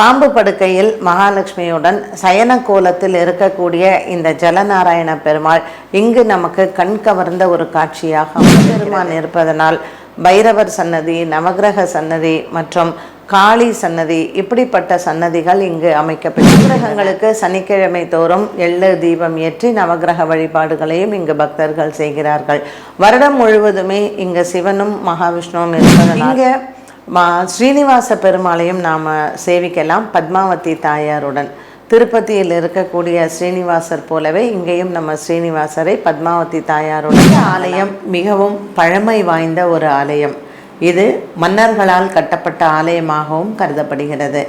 பாம்பு படுக்கையில் மகாலட்சுமியுடன் சயன கோலத்தில் இருக்கக்கூடிய இந்த ஜலநாராயண பெருமாள் இங்கு நமக்கு கண் கவர்ந்த ஒரு காட்சியாக பெருமான் இருப்பதனால் பைரவர் சன்னதி நவக்கிரக சன்னதி மற்றும் காளி சன்னதி இப்படிப்பட்ட சன்னதிகள் இங்கு அமைக்கப்பட்டு கிரகங்களுக்கு சனிக்கிழமை தோறும் எள்ளு தீபம் ஏற்றி நவக்கிரக வழிபாடுகளையும் இங்கு பக்தர்கள் செய்கிறார்கள். வருடம் முழுவதுமே இங்கு சிவனும் மகாவிஷ்ணுவும் இருப்பதனால் இங்கே மா ஸ்ரீனிவாச பெருமாளையும் நாம் சேவிக்கலாம் பத்மாவதி தாயாருடன். திருப்பதியில் இருக்கக்கூடிய ஸ்ரீனிவாசர் போலவே இங்கேயும் நம்ம ஸ்ரீனிவாசரை பத்மாவதி தாயாருடன் ஆலயம் மிகவும் பழமை வாய்ந்த ஒரு ஆலயம். இது மன்னர்களால் கட்டப்பட்ட ஆலயமாகவும் கருதப்படுகிறது.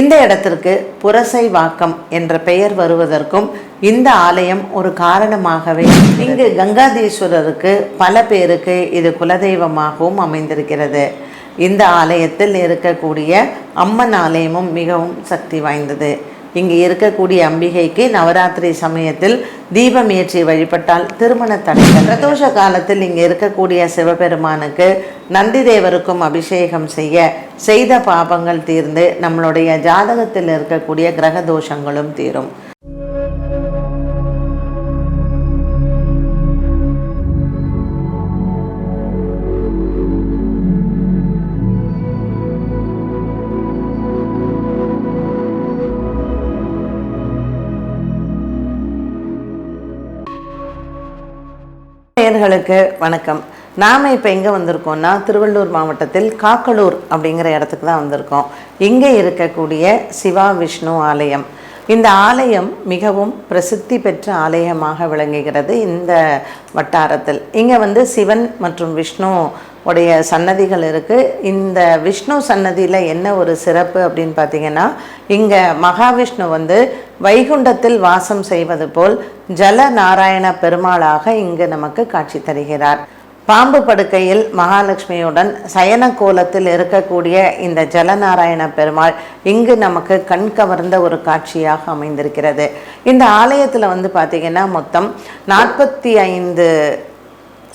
இந்த இடத்திற்கு புரசை வாக்கம் என்ற பெயர் வருவதற்கும் இந்த ஆலயம் ஒரு காரணமாகவே இங்கு கங்காதீஸ்வரருக்கு பல பேருக்கு இது குலதெய்வமாகவும் அமைந்திருக்கிறது. இந்த ஆலயத்தில் இருக்கக்கூடிய அம்மன் ஆலயமும் மிகவும் சக்தி வாய்ந்தது. இங்கு இருக்கக்கூடிய அம்பிகைக்கு நவராத்திரி சமயத்தில் தீபம் ஏற்றி வழிபட்டால் திருமண தடைகள். பிரதோஷ காலத்தில் இங்கு இருக்கக்கூடிய சிவபெருமானுக்கு நந்தி தேவருக்கும் அபிஷேகம் செய்ய செய்த பாபங்கள் தீர்ந்து நம்மளுடைய ஜாதகத்தில் இருக்கக்கூடிய கிரக தோஷங்களும் தீரும். நேயர்களுக்கு வணக்கம். நாம் இப்போ எங்கே வந்திருக்கோம்னா திருவள்ளூர் மாவட்டத்தில் காக்கலூர் அப்படிங்கிற இடத்துக்கு தான் வந்திருக்கோம். இங்கே இருக்கக்கூடிய சிவா விஷ்ணு ஆலயம். இந்த ஆலயம் மிகவும் பிரசித்தி பெற்ற ஆலயமாக விளங்குகிறது இந்த வட்டாரத்தில். இங்கே வந்து சிவன் மற்றும் விஷ்ணு உடைய சன்னதிகள் இருக்குது இந்த விஷ்ணு சன்னதியில் என்ன ஒரு சிறப்பு அப்படின்னு பார்த்தீங்கன்னா இங்கே மகாவிஷ்ணு வந்து வைகுண்டத்தில் வாசம் செய்வது போல் ஜல நாராயண பெருமாளாக இங்கு நமக்கு காட்சி தருகிறார். பாம்பு படுக்கையில் மகாலட்சுமியுடன் சயன கோலத்தில் இருக்கக்கூடிய இந்த ஜலநாராயண பெருமாள் இங்கு நமக்கு கண் கவர்ந்த ஒரு காட்சியாக அமைந்திருக்கிறது. இந்த ஆலயத்தில் வந்து பார்த்திங்கன்னா மொத்தம் நாற்பத்தி ஐந்து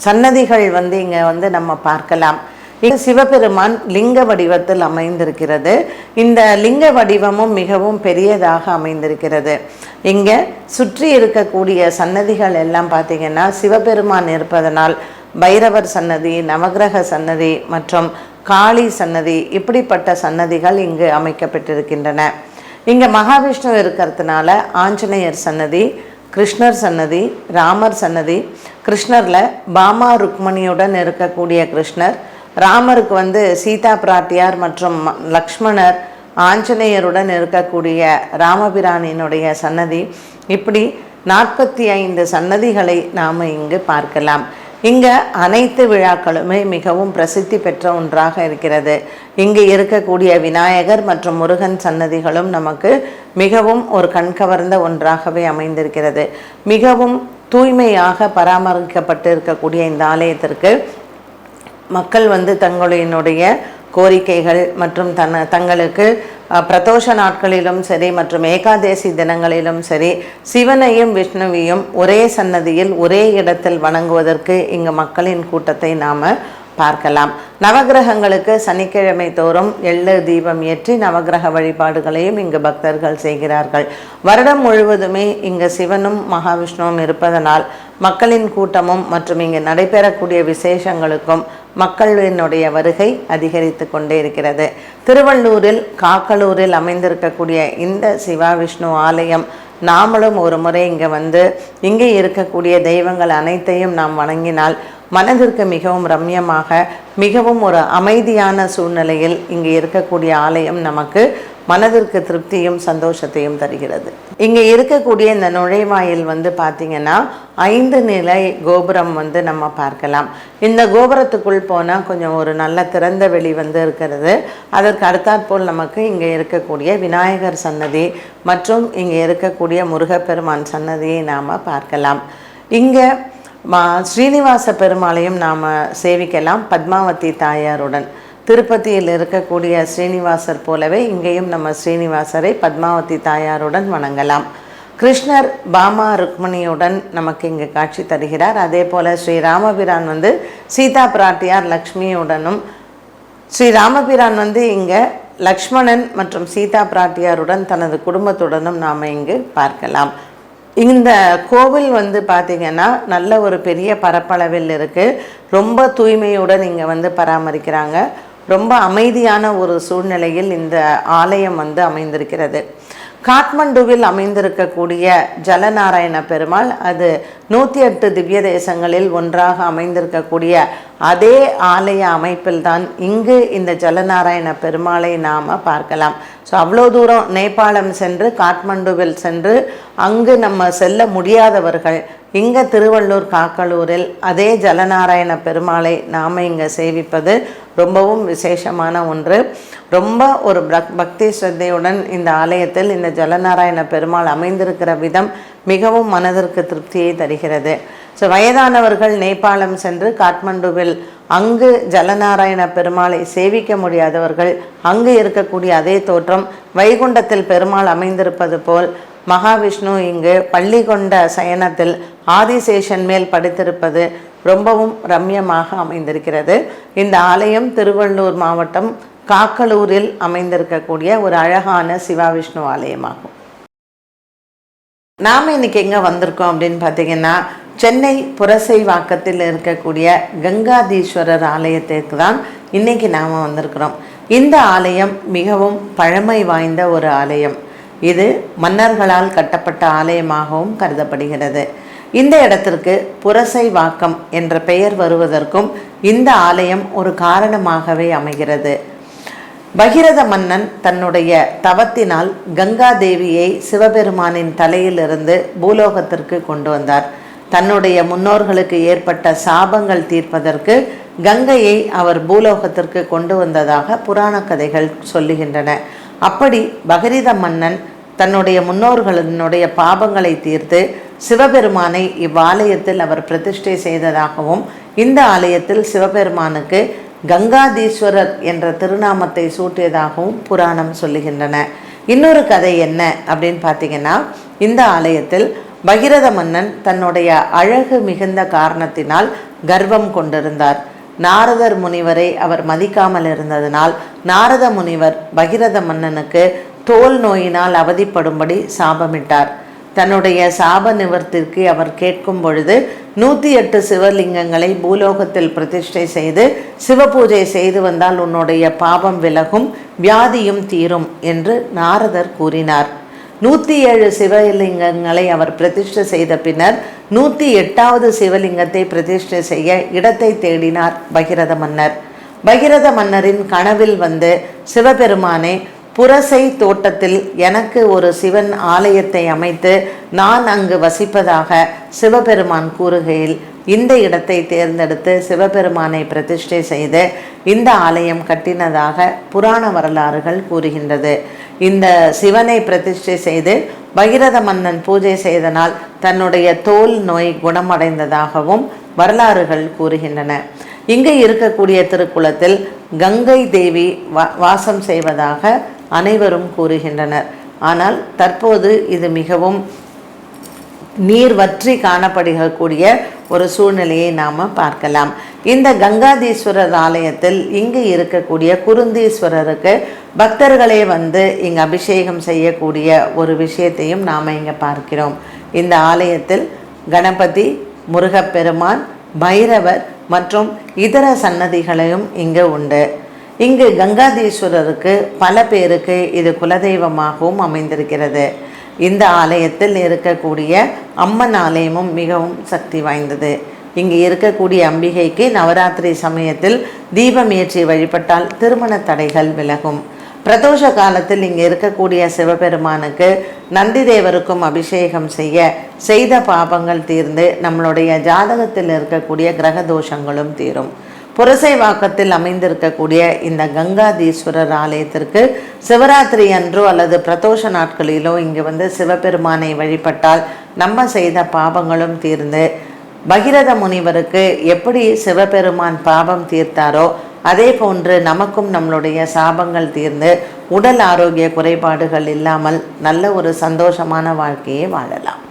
சன்னதிகள் வந்து இங்கே வந்து நம்ம பார்க்கலாம். இது சிவபெருமான் லிங்க வடிவத்தில் அமைந்திருக்கிறது. இந்த லிங்க வடிவமும் மிகவும் பெரியதாக அமைந்திருக்கிறது. இங்கே சுற்றி இருக்கக்கூடிய சன்னதிகள் எல்லாம் பார்த்திங்கன்னா சிவபெருமான் இருப்பதனால் பைரவர் சன்னதி நவக்கிரக சன்னதி மற்றும் காளி சன்னதி இப்படிப்பட்ட சன்னதிகள் இங்கு அமைக்கப்பட்டிருக்கின்றன. இங்கே மகாவிஷ்ணு இருக்கிறதுனால ஆஞ்சநேயர் சன்னதி கிருஷ்ணர் சன்னதி ராமர் சன்னதி. கிருஷ்ணரில் பாமா ருக்மணியுடன் இருக்கக்கூடிய கிருஷ்ணர். ராமருக்கு வந்து சீதா பிராட்டியார் மற்றும் லக்ஷ்மணர் ஆஞ்சநேயருடன் இருக்கக்கூடிய ராமபிரானினுடைய சன்னதி. இப்படி நாற்பத்தி ஐந்து சன்னதிகளை நாம் இங்கு பார்க்கலாம். இங்கே அனைத்து விழாக்களுமே மிகவும் பிரசித்தி பெற்ற ஒன்றாக இருக்கிறது. இங்கு இருக்கக்கூடிய விநாயகர் மற்றும் முருகன் சன்னதிகளும் நமக்கு மிகவும் ஒரு கண்கவர்ந்த ஒன்றாகவே அமைந்திருக்கிறது. மிகவும் தூய்மையாக பராமரிக்கப்பட்டு இருக்கக்கூடிய இந்த ஆலயத்திற்கு மக்கள் வந்து தங்களினுடைய கோரிக்கைகள் மற்றும் தன தங்களுக்கு பிரதோஷ நாட்களிலும் சரி மற்றும் ஏகாதேசி தினங்களிலும் சரி சிவனையும் விஷ்ணுவையும் ஒரே சன்னதியில் ஒரே இடத்தில் வணங்குவதற்கு இங்கு மக்களின் கூட்டத்தை நாம் பார்க்கலாம். நவகிரகங்களுக்கு சனிக்கிழமை தோறும் எள்ளு தீபம் ஏற்றி நவக்கிரக வழிபாடுகளையும் இங்கு பக்தர்கள் செய்கிறார்கள். வருடம் முழுவதுமே இங்கு சிவனும் மகாவிஷ்ணுவும் இருப்பதனால் மக்களின் கூட்டமும் மற்றும் இங்கு நடைபெறக்கூடிய விசேஷங்களுக்கும் மக்களினுடைய வருகை அதிகரித்து கொண்டே இருக்கிறது. திருவள்ளூரில் காக்கலூரில் அமைந்திருக்கக்கூடிய இந்த சிவா விஷ்ணு ஆலயம் நாமளும் ஒரு முறை இங்கே வந்து இங்கே இருக்கக்கூடிய தெய்வங்கள் அனைத்தையும் நாம் வணங்கினால் மனதிற்கு மிகவும் ரம்யமாக மிகவும் ஒரு அமைதியான சூழ்நிலையில் இங்கே இருக்கக்கூடிய ஆலயம் நமக்கு மனதிற்கு திருப்தியும் சந்தோஷத்தையும் தருகிறது. இங்கே இருக்கக்கூடிய இந்த நுழைவாயில் வந்து பார்த்திங்கன்னா ஐந்து நிலை கோபுரம் வந்து நம்ம பார்க்கலாம். இந்த கோபுரத்துக்குள் போனால் கொஞ்சம் ஒரு நல்ல திறந்த வெளி வந்து இருக்கிறது. அதற்கு அடுத்தாற்போல் நமக்கு இங்கே இருக்கக்கூடிய விநாயகர் சன்னதி மற்றும் இங்கே இருக்கக்கூடிய முருகப்பெருமான் சன்னதியை நாம் பார்க்கலாம். இங்கே மா ஸ்ரீனிவாச பெருமாளையும் நாம் சேவிக்கலாம் பத்மாவதி தாயாருடன். திருப்பதியில் இருக்கக்கூடிய ஸ்ரீனிவாசர் போலவே இங்கேயும் நம்ம ஸ்ரீனிவாசரை பத்மாவதி தாயாருடன் வணங்கலாம். கிருஷ்ணர் பாமா ருக்மணியுடன் நமக்கு இங்கே காட்சி தருகிறார். அதே போல் ஸ்ரீ ராமபிரான் வந்து சீதா பிராட்டியார் லக்ஷ்மியுடனும் ஸ்ரீ ராமபிரான் வந்து இங்கே லக்ஷ்மணன் மற்றும் சீதா பிராட்டியாருடன் தனது குடும்பத்துடனும் நாம் இங்கு பார்க்கலாம். இந்த கோவில் வந்து பார்த்திங்கன்னா நல்ல ஒரு பெரிய பரப்பளவில் இருக்குது ரொம்ப தூய்மையுடன் இங்கே வந்து பராமரிக்கிறாங்க. ரொம்ப அமைதியான ஒரு சூழ்நிலையில் இந்த ஆலயம் வந்து அமைந்திருக்கிறது. காட்மண்டுவில் அமைந்திருக்கக்கூடிய ஜலநாராயண பெருமாள் அது நூற்றி எட்டு திவ்ய தேசங்களில் ஒன்றாக அமைந்திருக்கக்கூடிய அதே ஆலய அமைப்பில்தான் இங்கு இந்த ஜலநாராயண பெருமாளை நாம் பார்க்கலாம். ஸோ அவ்வளோ தூரம் நேபாளம் சென்று காட்மண்டுவில் சென்று அங்கு நம்ம செல்ல முடியாதவர்கள் இங்கே திருவள்ளூர் காக்கலூரில் அதே ஜலநாராயண பெருமாளை நாம் இங்கே சேவிப்பது ரொம்பவும் விசேஷமான ஒன்று. ரொம்ப ஒரு பக்தி ஸ்ரத்தையுடன் இந்த ஆலயத்தில் இந்த ஜலநாராயண பெருமாள் அமைந்திருக்கிற விதம் மிகவும் மனதிற்கு திருப்தியை தருகிறது. ஸோ வயதானவர்கள் நேபாளம் சென்று காட்மண்டுவில் அங்கு ஜலநாராயண பெருமாளை சேவிக்க முடியாதவர்கள் அங்கு இருக்கக்கூடிய அதே தோற்றம் வைகுண்டத்தில் பெருமாள் அமைந்திருப்பது போல் மகாவிஷ்ணு இங்கு பள்ளி கொண்ட சயனத்தில் ஆதிசேஷன் மேல் படித்திருப்பது ரொம்பவும் ரம்யமாக அமைந்திருக்கிறது. இந்த ஆலயம் திருவள்ளூர் மாவட்டம் காக்கலூரில் அமைந்திருக்கக்கூடிய ஒரு அழகான சிவா விஷ்ணு ஆலயமாகும். நாம் இன்னைக்கு எங்கே வந்திருக்கோம் அப்படின்னு பார்த்தீங்கன்னா சென்னை புரசை வாக்கத்தில் இருக்கக்கூடிய கங்காதீஸ்வரர் ஆலயத்திற்கு தான் இன்னைக்கு நாம் வந்திருக்கிறோம். இந்த ஆலயம் மிகவும் பழமை வாய்ந்த ஒரு ஆலயம். இது மன்னர்களால் கட்டப்பட்ட ஆலயமாகவும் கருதப்படுகிறது. இந்த இடத்திற்கு புரசை வாக்கம் என்ற பெயர் வருவதற்கும் இந்த ஆலயம் ஒரு காரணமாகவே அமைகிறது. பகிரத மன்னன் தன்னுடைய தவத்தினால் கங்கா தேவியை சிவபெருமானின் தலையிலிருந்து பூலோகத்திற்கு கொண்டு வந்தார். தன்னுடைய முன்னோர்களுக்கு ஏற்பட்ட சாபங்கள் தீர்ப்பதற்கு கங்கையை அவர் பூலோகத்திற்கு கொண்டு வந்ததாக புராண கதைகள் சொல்லுகின்றன. அப்படி பகரித மன்னன் தன்னுடைய முன்னோர்களினுடைய பாபங்களை தீர்த்து சிவபெருமானை இவ்வாலயத்தில் அவர் பிரதிஷ்டை செய்ததாகவும் இந்த ஆலயத்தில் சிவபெருமானுக்கு கங்காதீஸ்வரர் என்ற திருநாமத்தை சூட்டியதாகவும் புராணம் சொல்லுகின்றன. இன்னொரு கதை என்ன அப்படின்னு பார்த்தீங்கன்னா இந்த ஆலயத்தில் பகிரத மன்னன் தன்னுடைய அழகு மிகுந்த காரணத்தினால் கர்வம் கொண்டிருந்தார். நாரதர் முனிவரை அவர் மதிக்காமல் இருந்ததனால் நாரத முனிவர் பகிரத மன்னனுக்கு தோல் நோயினால் அவதிப்படும்படி சாபமிட்டார். தன்னுடைய சாப நிவர்த்திற்கு அவர் கேட்கும் பொழுது நூற்றி எட்டு சிவலிங்கங்களை பூலோகத்தில் பிரதிஷ்டை செய்து சிவபூஜை செய்து வந்தால் உன்னுடைய பாவம் விலகும் வியாதியும் தீரும் என்று நாரதர் கூறினார். நூற்றி ஏழு சிவலிங்கங்களை அவர் பிரதிஷ்டை செய்த பின்னர் நூற்றி எட்டாவது சிவலிங்கத்தை பிரதிஷ்டை செய்ய இடத்தை தேடினார் பகிரத மன்னர். பகிரத மன்னரின் கனவில் வந்து சிவபெருமானே புரசை தோட்டத்தில் எனக்கு ஒரு சிவன் ஆலயத்தை அமைத்து நான் அங்கு வசிப்பதாக சிவபெருமான் கூறுகையில் இந்த இடத்தை தேர்ந்தெடுத்து சிவபெருமானை பிரதிஷ்டை செய்து இந்த ஆலயம் கட்டினதாக புராண வரலாறுகள் கூறுகின்றது. இந்த சிவனை பிரதிஷ்டை செய்து பகிரத மன்னன் பூஜை செய்தனால் தன்னுடைய தோல் நோய் குணமடைந்ததாகவும் வரலாறுகள் கூறுகின்றன. இங்கே இருக்கக்கூடிய திருக்குளத்தில் கங்கை தேவி வா வாசம் செய்வதாக அனைவரும் கூறுகின்றனர். ஆனால் தற்போது இது மிகவும் நீர் வற்றி காணப்படுகக்கூடிய ஒரு சூழ்நிலையை நாம் பார்க்கலாம். இந்த கங்காதீஸ்வரர் ஆலயத்தில் இங்கு இருக்கக்கூடிய குருந்தீஸ்வரருக்கு பக்தர்களே வந்து இங்கு அபிஷேகம் செய்யக்கூடிய ஒரு விஷயத்தையும் நாம் இங்கே பார்க்கிறோம். இந்த ஆலயத்தில் கணபதி முருகப்பெருமான் பைரவர் மற்றும் இதர சன்னதிகளையும் இங்கு உண்டு. இங்கு கங்காதீஸ்வரருக்கு பல பேருக்கு இது குலதெய்வமாகவும் அமைந்திருக்கிறது. இந்த ஆலயத்தில் இருக்கக்கூடிய அம்மன் ஆலயமும் மிகவும் சக்தி வாய்ந்தது. இங்கு இருக்கக்கூடிய அம்பிகைக்கு நவராத்திரி சமயத்தில் தீபம் ஏற்றி வழிபட்டால் திருமண தடைகள் விலகும். பிரதோஷ காலத்தில் இங்கே இருக்கக்கூடிய சிவபெருமானுக்கு நந்தி தேவருக்கும் அபிஷேகம் செய்ய செய்த பாபங்கள் தீர்ந்து நம்மளுடைய ஜாதகத்தில் இருக்கக்கூடிய கிரக தோஷங்களும் தீரும். புரசைவாக்கத்தில் அமைந்திருக்கக்கூடிய இந்த கங்காதீஸ்வரர் ஆலயத்திற்கு சிவராத்திரி அன்றோ அல்லது பிரதோஷ நாட்களிலோ இங்கு வந்து சிவபெருமானை வழிபட்டால் நம்ம செய்த பாவங்களும் தீர்ந்து பகிரத முனிவருக்கு எப்படி சிவபெருமான் பாவம் தீர்த்தாரோ அதே போன்று நமக்கும் நம்மளுடைய சாபங்கள் தீர்ந்து உடல் ஆரோக்கிய குறைபாடுகள் இல்லாமல் நல்ல ஒரு சந்தோஷமான வாழ்க்கையை வாழலாம்.